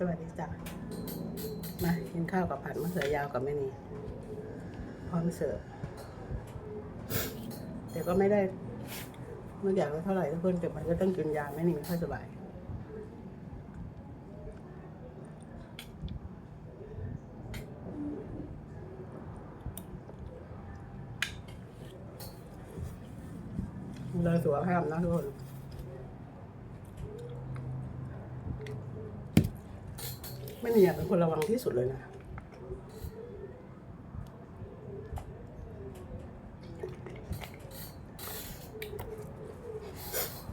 สวัสดีจ้ะมากินข้าวกับผัดมะเขือยาวกับแม่นีพร้อมเสิร์ฟแต่ก็ไม่ได้ไม่อยากเท่าไหร่ทุกคนแต่มันก็ต้องกินยาแม่นีไม่ค่อยสบายดูแลสุขภาพนะทุกคน ไม่มีอยากเป็นคนระวังที่สุดเลยนะ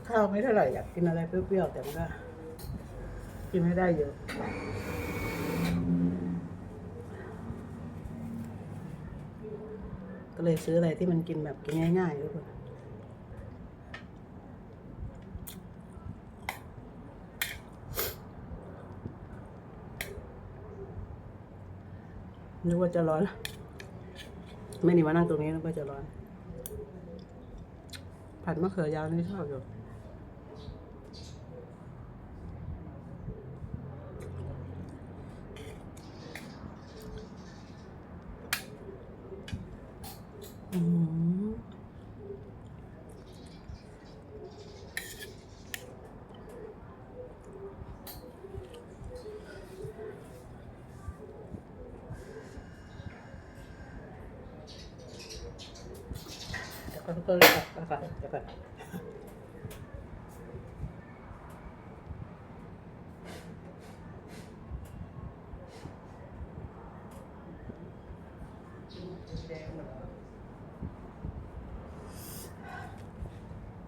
ข้าวไม่เท่าไหร่อยากกินอะไรเปรี้ยวๆแต่มันก็กินไม่ได้เยอะก็เลยซื้ออะไรที่มันกินแบบกินง่ายๆทุกคน นึกว่าจะร้อน ไม่นี่มานั่งตรงนี้นึกว่าจะร้อน ผัดมะเขือยาวนี่ชอบอยู่ เดี๋ยวก็ต้องเลยก่อนก่อนเดี๋ยวก่อน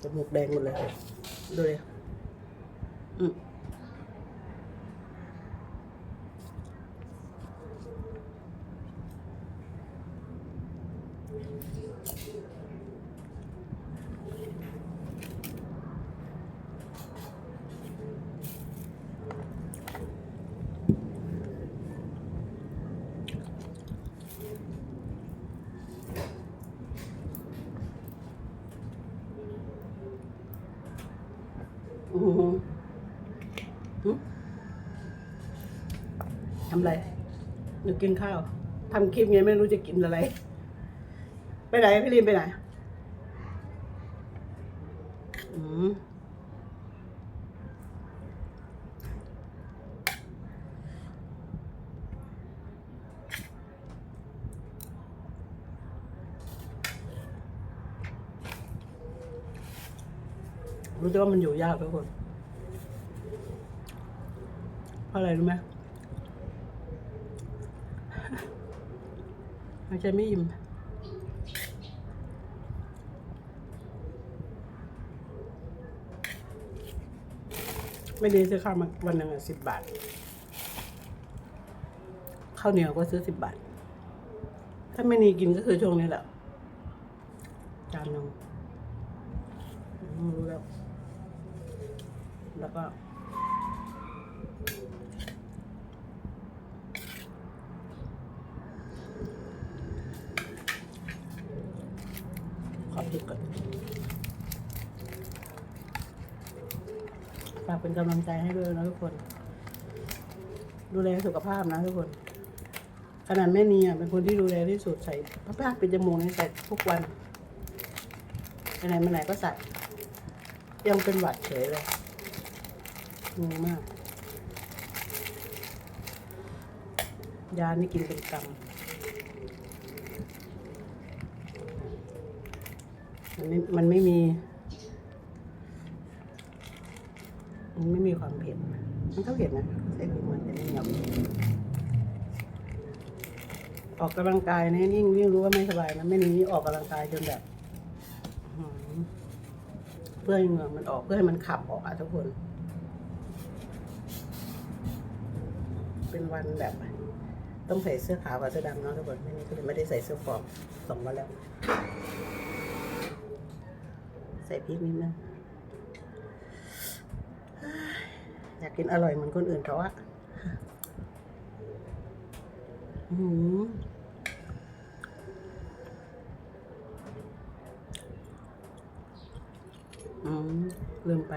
จมูกแดงหมดเลย ดูเลยอืมอือหือหืม ทำอะไรหนูกินข้าวทำคลิปไงไม่รู้จะกินอะไร ไปไหนพี่ลินไปไหน อืม รู้แต่ว่ามันอยู่ยากทุกคนเพราะอะไรรู้ไหมมันจะไม่อิ่มไม่ด้ซื้อข้าวมาวันหนึ่งสิบบาท ข้าวเหนียวก็ซื้อสิบบาท ถ้าไม่นีกินก็คือช่วงนี้แหละจานนึงรู้แล้ว แล้วก็ ขอพริกก่อนฝากเป็นกำลังใจให้ด้วยนะทุกคน ดูแลสุขภาพนะทุกคน ขนาดแม่นีอะเป็นคนที่ดูแลที่สุดใส่พระพาเป็นจมูกนี่ใส่ทุกวันไปไหนมาไหนก็ใส่ยังเป็นหวัดเฉยเลย งงมาก ยานี่กินเป็นกำมันไม่มันไม่มี มันไม่มีความเผ็ด มันก็เผ็ดนะใส่พริกมันจะไม่เหนียวออกกำลังกายนะยิ่งยิ่งรู้ว่าไม่สบายนะไม่นี้ออกกำลังกายจนแบบเพื่อให้เหงื่อมันออกเพื่อให้มันขับออกอะทุกคน เป็นวันแบบ ต้องใส่เสื้อขาวกับเสื้อดำเนาะทุกคนไม่นี้ก็เลยไม่ได้ใส่เสื้อฟอร์มสองวันแล้ว ใส่พริกนิดนึงอยากกินอร่อยเหมือนคนอื่นเขาอะอื้อหืออืมลืมไป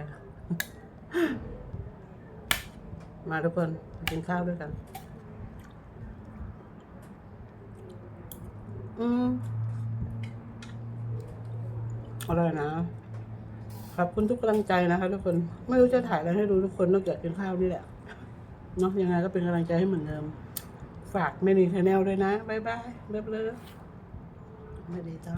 มาทุกคนมากินข้าวด้วยกัน อืมอร่อยนะ ขอบคุณทุกกำลังใจนะคะทุกคน ไม่รู้จะถ่ายอะไรให้ดูทุกคนนอกจากกินข้าวนี่แหละ เนาะยังไงก็เป็นกำลังใจให้เหมือนเดิม ฝากเมนีชาแนลด้วยนะ บ๊ายบายเลิฟเลิฟไม่ดีจ้า